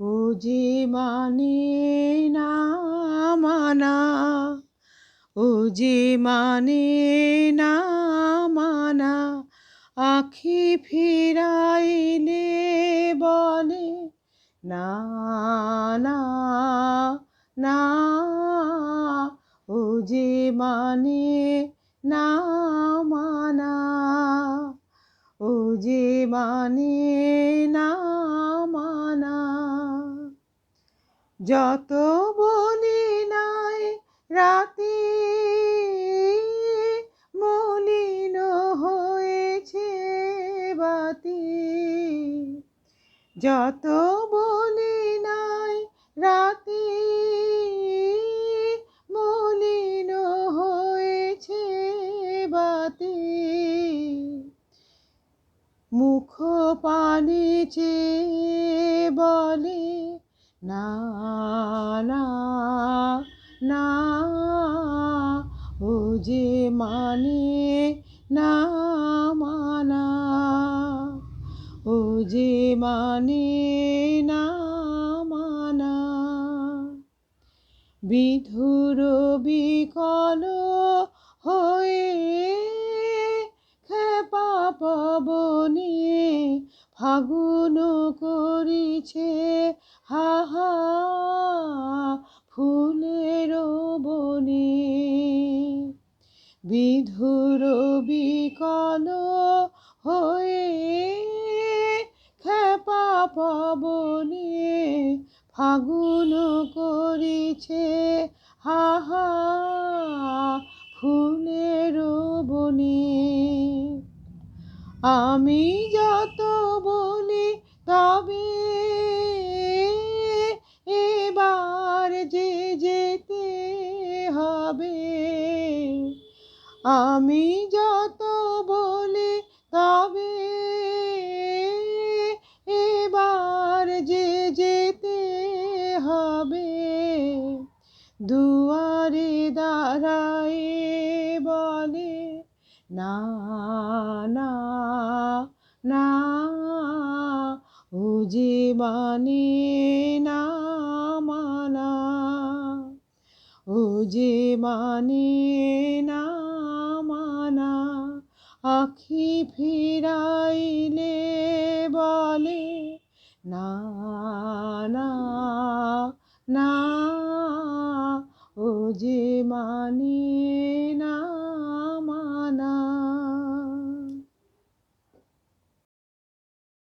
ও যে না মানা ও যে না মানা, আখি ফিরাইলে বলে, না না না ও যে না মানা। যে মানে না মানা। যত বলি নাই রাতে মলিন হয়েছে বাতি। যত বলি নাই রাতে মলিন হয়েছে বাতি। মুখ পানি চেয়ে বলে, না না না, ও যে মানে না, মানা, ও যে মানে না, মানা। বিধুর বিকল ফাগুন করিছে হাহা ফুলের বনে। বিধুর বিকল হয়ে খেপা পবনে ফাগুন করিছে হাহা আমি যত বলি তবে এবার যে যেতে হবে। আমি যত বলি তবে এবার যে যেতে হবে। দুয়ারে দাঁড়ায় বলে, না না না, ও যে মানে না মানা মানে না মানা, আখি ফিরাইলে বলে, না না না